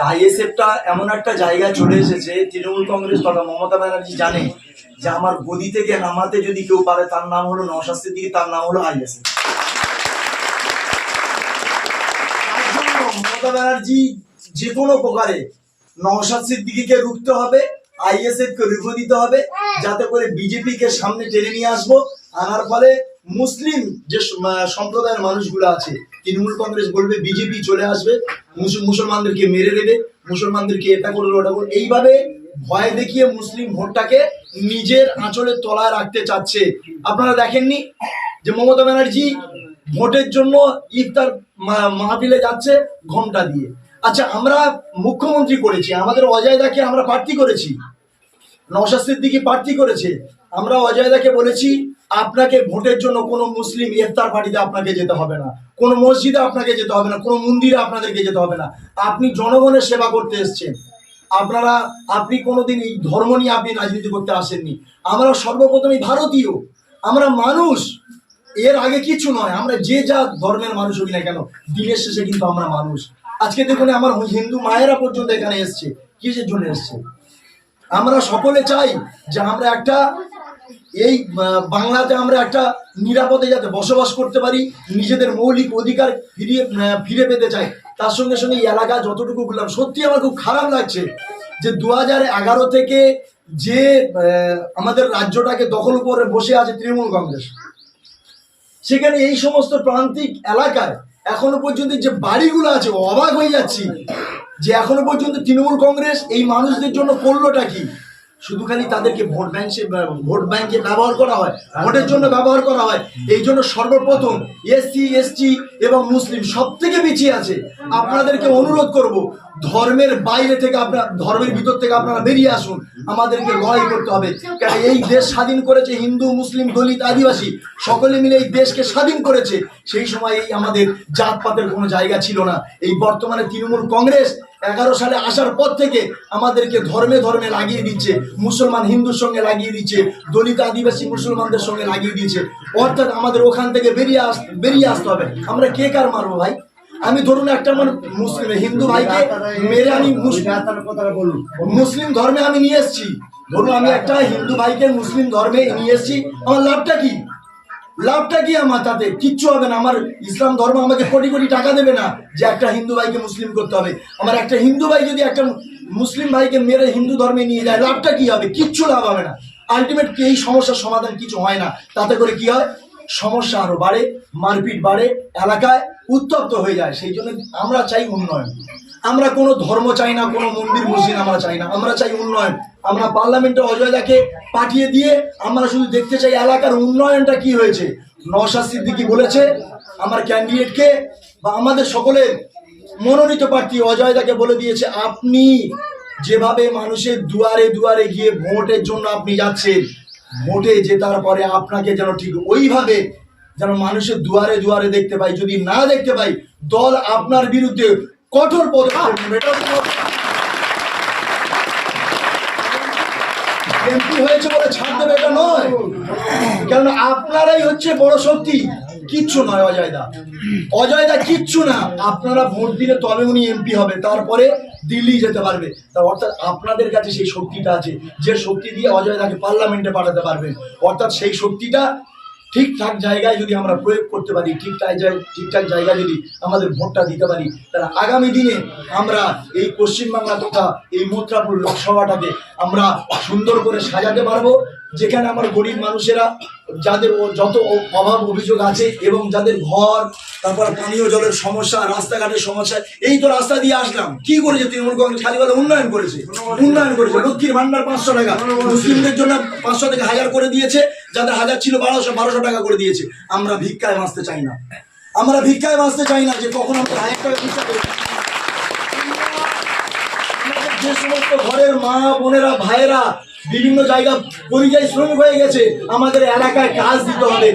আইএসএফটা এমন একটা জায়গায় চলে এসেছে, তৃণমূল কংগ্রেস তথা মমতা ব্যানার্জি জানে যে আমার গদি থেকে নামাতে যদি কেউ পারে, তার নাম হলো নওশাদ সিদ্দিকী তার নাম হলো আইএসএফ মমতা ব্যানার্জি যে কোনো প্রকারে নওশাদ সিদ্দিকীকে রুখতে হবে আইএসএফ কে রুখে দিতে হবে, যাতে করে বিজেপি কে সামনে টেনে নিয়ে আসব, আনার ফলে মুসলিম যে সম্প্রদায়ের মানুষগুলো আছে, তৃণমূল কংগ্রেস বলবে, বিজেপি চলে আসবে, মুস- মুসলমানদেরকে মেরে দেবে, মুসলমানদেরকে এটা করবে, ওটা করবে। এইভাবে ভয় দেখিয়ে মুসলিম ভোটটাকে নিজের আঁচলের তলায় রাখতে চাচ্ছে। আপনারা দেখেননি যে মমতা ব্যানার্জি ভোটের জন্য ইফতার মাহফিলে যাচ্ছে ঘোমটা দিয়ে। আচ্ছা আমরা মুখ্যমন্ত্রী করেছি, আমাদের অজয়দাকে আমরা প্রার্থী করেছি। নওশাদ সিদ্দিকী প্রার্থী করেছে। আমরা অজয়দাকে বলেছি আপনাকে ভোটের জন্য কোনো মুসলিম ইফতার পার্টিতে আপনাকে যেতে হবে না। কোনো মসজিদে আপনাকে যেতে হবে না, কোনো মন্দিরে আপনাদেরকে যেতে হবে না। আপনি জনগণের সেবা করতে এসেছেন। আপনারা, আপনি কোনোদিন এই ধর্ম নিয়ে আপনি রাজনীতি করতে আসেননি। আমরা সর্বপ্রথমই ভারতীয়। আমরা মানুষ। এর আগে কিছু নয়। আমরা যে যা ধর্মের মানুষ হই না কেন, দিনের শেষে কিন্তু আমরা মানুষ। আজকে দেখুন আমার হিন্দু মায়েরা পর্যন্ত এখানে এসছে। কিসের জন্য এসছে? আমরা সকলে চাই যে আমরা একটা এই বাংলাতে আমরা একটা নিরাপদে যাতে বসবাস করতে পারি, নিজেদের মৌলিক অধিকার ফিরিয়ে ফিরে পেতে চাই। তার সঙ্গে সঙ্গে এই এলাকা যতটুকু বললাম সত্যি আমার খুব খারাপ লাগছে যে দু এগারো থেকে যে আমাদের রাজ্যটাকে দখল করে বসে আছে তৃণমূল কংগ্রেস। সেখানে এই সমস্ত প্রান্তিক এলাকায় এখনও পর্যন্ত যে বাড়িগুলো আছে, অবাক হয়ে যাচ্ছি যে এখনও পর্যন্ত তৃণমূল কংগ্রেস এই মানুষদের জন্য করলোটা কি? শুধু খালি তাদেরকে ভোট ব্যাংক ভোট ব্যাংকে ব্যবহার করা হয়, ভোটের জন্য ব্যবহার করা হয়, এই জন্য সর্বপ্রথম এসসি, এসটি এবং মুসলিম সব থেকে পিছিয়ে আছে। আপনাদেরকে অনুরোধ করব, ধর্মের বাইরে থেকে আপনার, ধর্মের ভিতর থেকে আপনারা বেরিয়ে আসুন। আমাদেরকে লড়াই করতে হবে। কেন এই দেশ স্বাধীন করেছে হিন্দু, মুসলিম, দলিত, আদিবাসী, সকলে মিলে এই দেশকে স্বাধীন করেছে। সেই সময় এই আমাদের জাতপাতের কোনো জায়গা ছিল না। এই বর্তমানে তৃণমূল কংগ্রেস এগারো সালে আসার পর থেকে আমাদেরকে ধর্মে ধর্মে লাগিয়ে দিচ্ছে, মুসলমান হিন্দুর সঙ্গে লাগিয়ে দিচ্ছে, দলিত আদিবাসী মুসলমানদের সঙ্গে লাগিয়ে দিচ্ছে। অর্থাৎ আমাদের ওখান থেকে বেরিয়ে আস, বেরিয়ে আসতে হবে। আমরা কে কার মারবো ভাই? আমি ধরুন একটা আমার মুসলিম, হিন্দু ভাইকে মেরে আমি মুসলিম ধর্মে আমি নিয়ে এসেছি। ধরুন আমি একটা হিন্দু ভাইকে মুসলিম ধর্মে নিয়ে এসেছি। আমার লাভটা কি? লাভটা কি আমার তাতে? কিচ্ছু হবে না। আমার ইসলাম ধর্ম আমাকে কোটি কোটি টাকা দেবে না যে একটা হিন্দু ভাইকে মুসলিম করতে হবে। আমার একটা হিন্দু ভাই যদি একটা মুসলিম ভাইকে মেরে হিন্দু ধর্মে নিয়ে যায়, লাভটা কি হবে? কিচ্ছু লাভ হবে না। আলটিমেট এই সমস্যার সমাধান কিছু হয় না। তাতে করে কি হয়? সমস্যা আরও বাড়ে, মারপিট বাড়ে, এলাকায় উত্তপ্ত হয়ে যায়। সেই জন্য আমরা চাই উন্নয়ন। আমরা কোনো ধর্ম চাই না, কোনো মন্দির মসজিদ আমরা চাই না। আমরা চাই উন্নয়ন। আমরা পার্লামেন্টে অজয়দাকে পাঠিয়ে দিয়ে আমরা শুধু দেখতে চাই এলাকার উন্নয়নটা কি হয়েছে। নওশাদ সিদ্দিকী বলেছে, আমার ক্যান্ডিডেটকে বা আমাদের সকলের মনোনীত প্রার্থী অজয়দাকে বলে দিয়েছে, আপনি যেভাবে মানুষের দুয়ারে দুয়ারে গিয়ে ভোটের জন্য আপনি যাচ্ছেন, ভোটে জেতার পরে আপনাকে যেন ঠিক ওইভাবে যেন মানুষের দুয়ারে দুয়ারে দেখতে পাই। যদি না দেখতে পাই, দল আপনার বিরুদ্ধে কঠোর হয়েছে বলে ছাড় দেবে এটা নয়। কারণ আপনারাই হচ্ছে বড় শক্তি। কিচ্ছু নয় অজয়দা। অজয়দা কিচ্ছু না। আপনারা ভোট দিলে তবে উনি এমপি হবে, তারপরে দিল্লি যেতে পারবে। তা অর্থাৎ আপনাদের কাছে সেই শক্তিটা আছে। যে শক্তি দিয়ে অজয়দাকে পার্লামেন্টে পাঠাতে পারবেন অর্থাৎ সেই শক্তিটা ঠিকঠাক জায়গায় যদি আমরা প্রয়োগ করতে পারি ঠিকঠাক জায়গায় ঠিকঠাক জায়গায় যদি আমাদের ভোটটা দিতে পারি, তাহলে আগামী দিনে আমরা এই পশ্চিমবাংলা তথা এই মথুরাপুর লোকসভাটাকে আমরা সুন্দর করে সাজাতে পারব, যেখানে আমার গরিব মানুষেরা যাদের যত অভাব অভিযোগ আছে এবং যাদের ঘর, তারপর পানীয় জলের সমস্যা, রাস্তাঘাটের সমস্যা, এই তো রাস্তা দিয়ে আসলাম। কি করেছে তৃণমূল কংগ্রেস? বলে উন্নয়ন করেছে। উন্নয়ন করেছে। লক্ষ্মীর ভান্ডার পাঁচশো টাকা। মুসলিমদের জন্য পাঁচশো থেকে হাজার করে দিয়েছে। যাদের হাজার ছিল বারোশো বারোশো টাকা করে দিয়েছে। আমরা ভিক্ষায় বাঁচতে চাই না। আমরা ভিক্ষায় বাঁচতে চাই না যে কখন আমরা হাজার টাকা ভিক্ষা করি। যে সমস্ত ঘরের মা, বোনেরা, ভাইয়েরা বিভিন্ন জায়গা পরিযায়ী শ্রমিক হয়ে গেছে, আমাদের এলাকায় কাজ দিতে হবে।